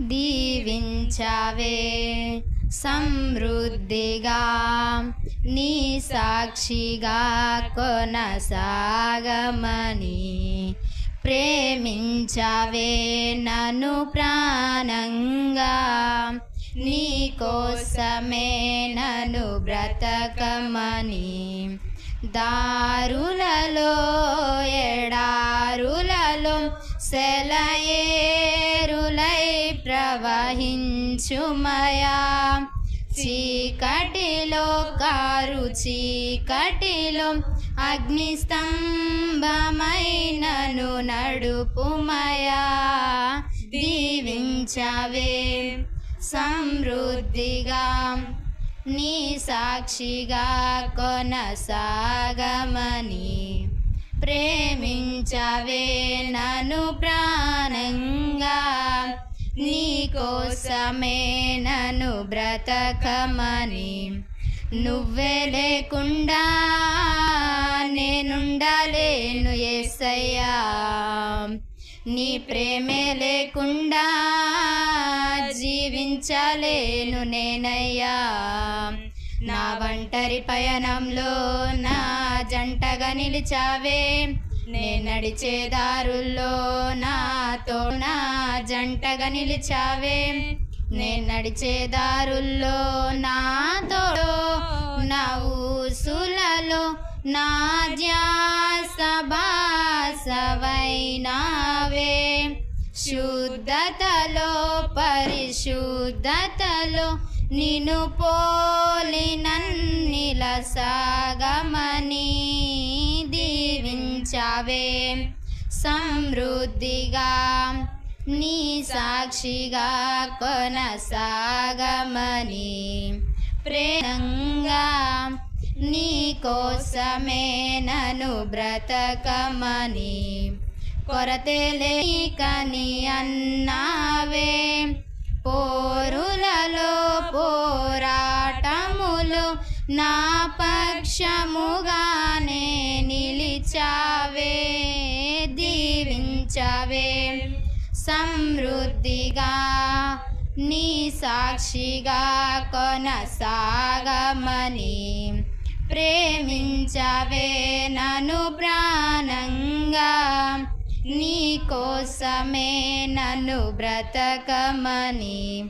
దీవించావే. సమృద్ధిగా నీ సాక్షిగా కొనసాగమని ప్రేమించావే నన్ను ప్రాణంగా. నీ కోసమే నన్ను బ్రతకమని దారులలో ఎడారులలో సెలయే ప్రవహించుమయా. చీకటిలో కారు చీకటిలో అగ్నిస్తంభమైనను నడుపుమయా. దీవించవే సమృద్ధిగా. నీ సాక్షిగా కొనసాగమని ప్రేమించవే నను ప్రా నీ కోసమే నన్ను బ్రతకమని. నువ్వే లేకుండా నేనుండలేను ఎస్సయ్యా నీ ప్రేమే లేకుండా జీవించలేను నేనయ్యా. నా ఒంటరి పయనంలో నా జంటగా నిలిచావే. నే నడిచే దారుల్లో నాతో నా జంటగా నిలిచావే. నే నడిచే దారుల్లో నాతో నా ఊసులలో నా ధ్యాస బాసవైనావే శుద్ధతలో పరిశుద్ధతలో నిన్ను పోలినన్నిల సమృద్ధిగా నీ సాక్షిగా కొనసాగమని ప్రేమంగా నీ కోసమే నను బ్రతకమని కొరతే లేకని అన్నావే. పోరులలో పోరాటములు నా పక్షముగానే నిలిచావే. దీవించవే సమృద్ధిగా నీ సాక్షిగా కొనసాగమని ప్రేమించవే నను ప్రాణంగా. నీ కోసమే నన్ను బ్రతకమని